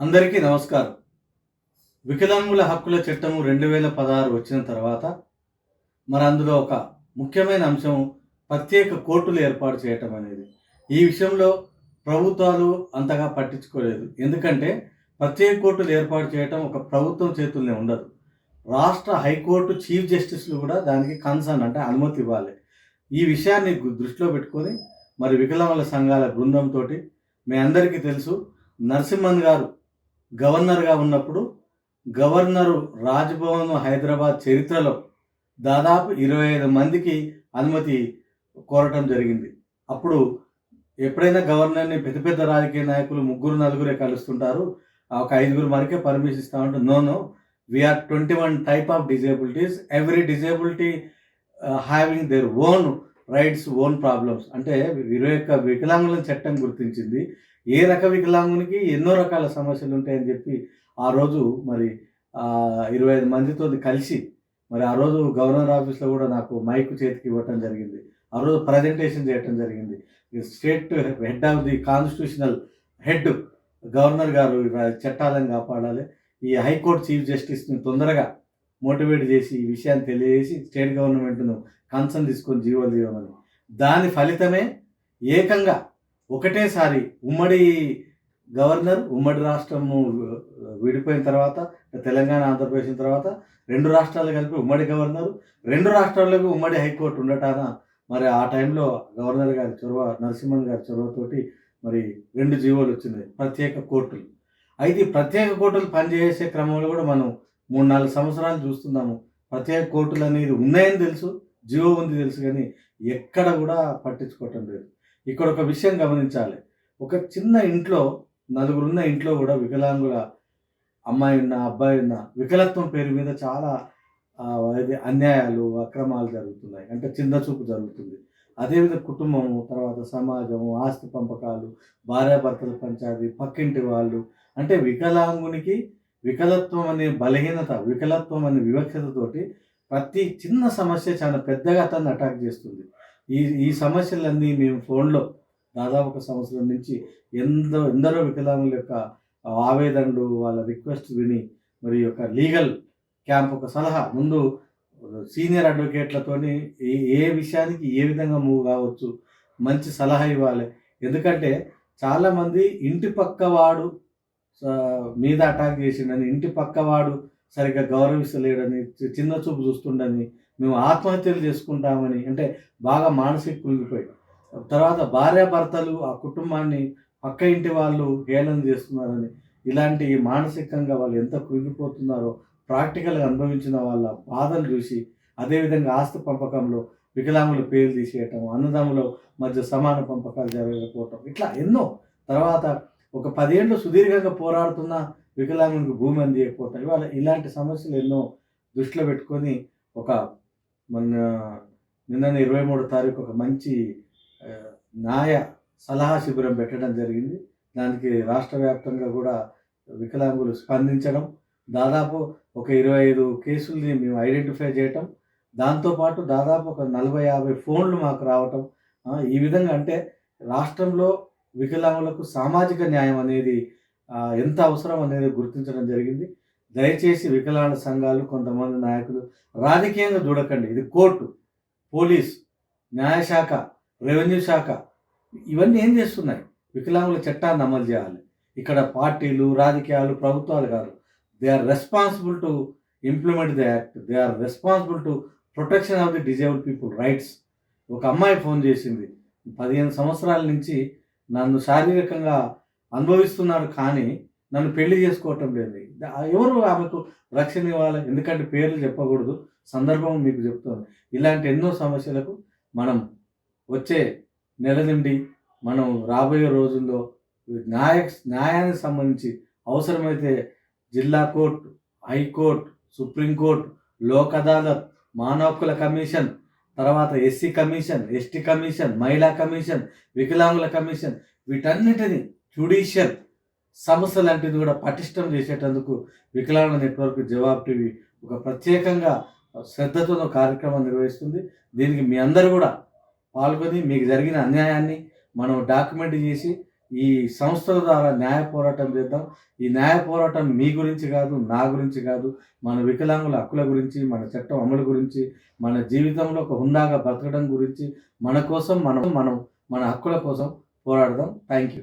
అందరికీ నమస్కారం. వికలాంగుల హక్కుల చట్టము రెండు వేల పదహారు వచ్చిన తర్వాత మరి అందులో ఒక ముఖ్యమైన అంశం ప్రత్యేక కోర్టులు ఏర్పాటు చేయటం అనేది. ఈ విషయంలో ప్రభుత్వాలు అంతగా పట్టించుకోలేదు. ఎందుకంటే ప్రత్యేక కోర్టులు ఏర్పాటు చేయటం ఒక ప్రభుత్వం చేతుల్లోనే ఉండదు. రాష్ట్ర హైకోర్టు చీఫ్ జస్టిస్లు కూడా దానికి కన్సర్న్ అంటే అనుమతి ఇవ్వాలి. ఈ విషయాన్ని దృష్టిలో పెట్టుకొని మరి వికలాంగుల సంఘాల బృందంతో మీ అందరికీ తెలుసు. నరసింహన్ గారు గవర్నర్గా ఉన్నప్పుడు గవర్నరు రాజ్భవన్ హైదరాబాద్ చరిత్రలో దాదాపు ఇరవై ఐదు మందికి అనుమతి కోరటం జరిగింది. అప్పుడు ఎప్పుడైనా గవర్నర్ని పెద్ద పెద్ద రాజకీయ నాయకులు ముగ్గురు నలుగురే కలుస్తుంటారు. ఆ ఒక ఐదుగురు మనకే పర్మిషన్ ఇస్తామంటే no no we are twenty one type of disabilities every disability having their own rights own problems. అంటే ఇరవై యొక్క వికలాంగుల చట్టం గుర్తించింది. ఏ రక వికలాంగునికి ఎన్నో రకాల సమస్యలు ఉంటాయని చెప్పి ఆ రోజు మరి ఇరవై ఐదు మందితో కలిసి మరి ఆ రోజు గవర్నర్ ఆఫీస్లో కూడా నాకు మైక్ చేతికి ఇవ్వటం జరిగింది. ఆ రోజు ప్రజెంటేషన్ చేయటం జరిగింది. State head of the constitutional head governor గారు చట్టాలను కాపాడాలి. ఈ హైకోర్టు చీఫ్ జస్టిస్ని తొందరగా మోటివేట్ చేసి ఈ విషయాన్ని తెలియజేసి స్టేట్ గవర్నమెంట్ను కన్సర్న్ తీసుకొని జీవోలు తీయమని దాని ఫలితమే ఏకంగా ఒకటేసారి ఉమ్మడి గవర్నర్ ఉమ్మడి రాష్ట్రము విడిపోయిన తర్వాత తెలంగాణ ఆంధ్రప్రదేశ్ తర్వాత రెండు రాష్ట్రాలు కలిపి ఉమ్మడి గవర్నరు రెండు రాష్ట్రాలకు ఉమ్మడి హైకోర్టు ఉండటాన మరి ఆ టైంలో గవర్నర్ గారి చొరవ నరసింహన్ గారి చొరవతోటి మరి రెండు జీవోలు వచ్చినాయి ప్రత్యేక కోర్టులు. అయితే ప్రత్యేక కోర్టులు పనిచేసే క్రమంలో కూడా మనం మూడు నాలుగు సంవత్సరాలు చూస్తున్నాము. ప్రత్యేక కోర్టులు అనేది ఉన్నాయని తెలుసు. జీవో ఉంది తెలుసు కానీ ఎక్కడ కూడా పట్టించుకోవటం లేదు. ఇక్కడ ఒక విషయం గమనించాలి. ఒక చిన్న ఇంట్లో నలుగురున్న ఇంట్లో కూడా వికలాంగుల అమ్మాయి ఉన్న అబ్బాయి ఉన్న వికలత్వం పేరు మీద చాలా ఇది అన్యాయాలు అక్రమాలు జరుగుతున్నాయి. అంటే చిన్న చూపు జరుగుతుంది. అదేవిధంగా కుటుంబము తర్వాత సమాజము ఆస్తి పంపకాలు భార్యాభర్తల పంచాయతీ పక్కింటి వాళ్ళు. అంటే వికలాంగునికి వికలత్వం అనే బలహీనత వికలత్వం అనే వివక్షతతోటి ప్రతి చిన్న సమస్య చాలా పెద్దగా అతన్ని అటాక్ చేస్తుంది. ఈ ఈ సమస్యలన్నీ మేము ఫోన్లో దాదాపు ఒక సంవత్సరం నుంచి ఎందరో ఎందరో వికలాంగుల యొక్క ఆవేదనలు వాళ్ళ రిక్వెస్ట్ విని మరి యొక్క లీగల్ క్యాంప్ ఒక సలహా ముందు సీనియర్ అడ్వకేట్లతోని ఏ ఏ విషయానికి ఏ విధంగా మూవ్ కావచ్చు మంచి సలహా ఇవ్వాలి. ఎందుకంటే చాలామంది ఇంటి పక్కవాడు మీద అటాక్ చేసిండని ఇంటి పక్కవాడు సరిగ్గా గౌరవిస్తలేడని చిన్న చూపు చూస్తుండని మేము ఆత్మహత్యలు చేసుకుంటామని అంటే బాగా మానసిక కుంగిపోయి తర్వాత భార్యాభర్తలు ఆ కుటుంబాన్ని పక్క ఇంటి వాళ్ళు హేళన చేస్తున్నారని ఇలాంటి మానసికంగా వాళ్ళు ఎంత కృంగిపోతున్నారో ప్రాక్టికల్గా అనుభవించిన వాళ్ళ బాధలు చూసి అదేవిధంగా ఆస్తి పంపకంలో వికలాంగుల పేర్లు తీసేయటం అన్నదమ్ముల మధ్య సమాన పంపకాలు జరగకపోవటం ఇట్లా ఎన్నో. తర్వాత ఒక పదేళ్ళు సుదీర్ఘంగా పోరాడుతున్న వికలాంగులకు భూమి అందియకపోవటం ఇవాళ ఇలాంటి సమస్యలు ఎన్నో దృష్టిలో పెట్టుకొని ఒక మన నిన్న ఇరవై మూడో తారీఖు ఒక మంచి న్యాయ సలహా శిబిరం పెట్టడం జరిగింది. దానికి రాష్ట్ర వ్యాప్తంగా కూడా వికలాంగులు స్పందించడం. దాదాపు ఒక ఇరవై ఐదు కేసుల్ని మేము ఐడెంటిఫై చేయటం. దాంతోపాటు దాదాపు ఒక నలభై యాభై ఫోన్లు మాకు రావటం. ఈ విధంగా అంటే రాష్ట్రంలో వికలాంగులకు సామాజిక న్యాయం అనేది ఎంత అవసరం అనేది గుర్తించడం జరిగింది. దయచేసి వికలాంగ సంఘాలు కొంతమంది నాయకులు రాజకీయంగా చూడకండి. ఇది కోర్టు పోలీస్ న్యాయశాఖ రెవెన్యూ శాఖ. ఇవన్నీ ఏం చేస్తున్నాయి? వికలాంగుల చట్టాన్ని అమలు చేయాలి. ఇక్కడ పార్టీలు రాజకీయాలు ప్రభుత్వాలు కాదు. They are responsible to implement the act they are responsible to protection of the disable people rights ఒక అమ్మాయి ఫోన్ చేసింది. పదిహేను సంవత్సరాల నుంచి నన్ను శారీరకంగా అనుభవిస్తున్నారు కానీ నన్ను పెళ్ళి చేసుకోవటం లేదు. ఎవరు ఆమెకు రక్షణ ఇవ్వాలి? ఎందుకంటే పేర్లు చెప్పకూడదు. సందర్భం మీకు చెప్తుంది ఇలాంటి ఎన్నో సమస్యలకు మనం వచ్చే నెల నుండి మనం రాబోయే రోజుల్లో న్యాయ న్యాయానికి సంబంధించి అవసరమైతే జిల్లా court high court supreme court Lok Adalat మానవ హక్కుల కమిషన్ తర్వాత ఎస్సీ కమిషన్ ఎస్టీ కమిషన్ మహిళా కమిషన్ వికలాంగుల కమిషన్ వీటన్నిటిని జ్యుడిషియల్ సంస్థ లాంటిది కూడా పటిష్టం చేసేటందుకు వికలాంగుల నెట్వర్క్ జవాబ్ టీవీ ఒక ప్రత్యేకంగా శ్రద్ధతో కార్యక్రమం నిర్వహిస్తుంది. దీనికి మీ అందరూ కూడా పాల్గొని మీకు జరిగిన అన్యాయాన్ని మనం డాక్యుమెంట్ చేసి ఈ సంస్థల ద్వారా న్యాయ పోరాటం చేద్దాం. ఈ న్యాయ పోరాటం మీ గురించి కాదు నా గురించి కాదు. మన వికలాంగుల హక్కుల గురించి మన చట్టం అమలు గురించి మన జీవితంలో ఒక హుందాగా బ్రతకడం గురించి మన కోసం మనం మనం మన హక్కుల కోసం పోరాడదాం. Thank you.